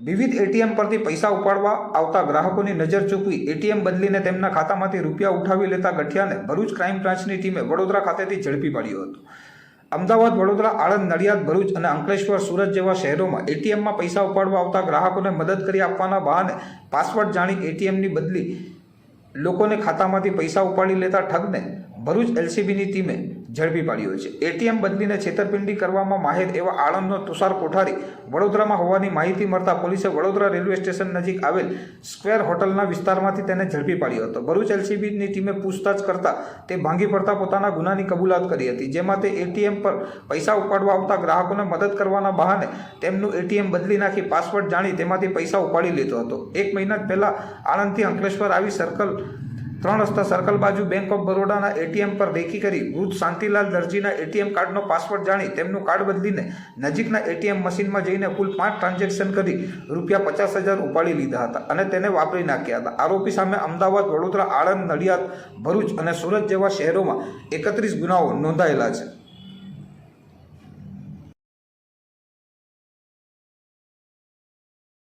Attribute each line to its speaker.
Speaker 1: વિવિધ એટીએમ પરથી પૈસા ઉપાડવા આવતા ગ્રાહકોની નજર ચૂકવી એટીએમ બદલીને તેમના ખાતામાંથી રૂપિયા ઉઠાવી લેતા ગઠિયાને ભરૂચ ક્રાઇમ બ્રાન્ચની ટીમે વડોદરા ખાતેથી ઝડપી પાડ્યો હતો. અમદાવાદ, વડોદરા, આણંદ, નડિયાદ, ભરૂચ અને અંકલેશ્વર, સુરત જેવા શહેરોમાં એટીએમમાં પૈસા ઉપાડવા આવતા ગ્રાહકોને મદદ કરી આપવાના બહાને પાસવર્ડ જાણી એટીએમની બદલી લોકોને ખાતામાંથી પૈસા ઉપાડી લેતા ઠગને ભરૂચ એલસીબીની ટીમે ઝડપી પાડ્યો છે. એટીએમ બદલીને છેતરપિંડી કરવામાં માહેર એવા આણંદનો તુષાર કોઠારી વડોદરામાં હોવાની માહિતી મળતા પોલીસે વડોદરા રેલવે સ્ટેશન નજીક આવેલ સ્ક્વેર હોટલના વિસ્તારમાંથી તેને ઝડપી પાડ્યો હતો. ભરૂચ એલસીબીની ટીમે પૂછતાછ કરતા તે ભાંગી પડતા પોતાના ગુનાની કબૂલાત કરી હતી, જેમાં તે એટીએમ પર પૈસા ઉપાડવા આવતા ગ્રાહકોને મદદ કરવાના બહાને તેમનું એટીએમ બદલી નાખી પાસવર્ડ જાણી તેમાંથી પૈસા ઉપાડી લીધો હતો. એક મહિના પહેલાં આણંદથી અંકલેશ્વર આવી સર્કલ ત્રણ રસ્તા સર્કલ બાજુ બેંક ઓફ બરોડાના એટીએમ પર રેકી કરી વૃદ્ધ શાંતિલાલ દરજીના એટીએમ કાર્ડનો પાસવર્ડ જાણી તેમનું કાર્ડ બદલીને નજીકના એટીએમ મશીનમાં જઈને કુલ પાંચ ટ્રાન્ઝેક્શન કરી રૂપિયા પચાસ હજાર ઉપાડી લીધા હતા અને તેને વાપરી નાખ્યા હતા. આરોપી સામે અમદાવાદ, વડોદરા, આણંદ, નડિયાદ, ભરૂચ અને સુરત જેવા શહેરોમાં એકત્રીસ ગુનાઓ નોંધાયેલા છે.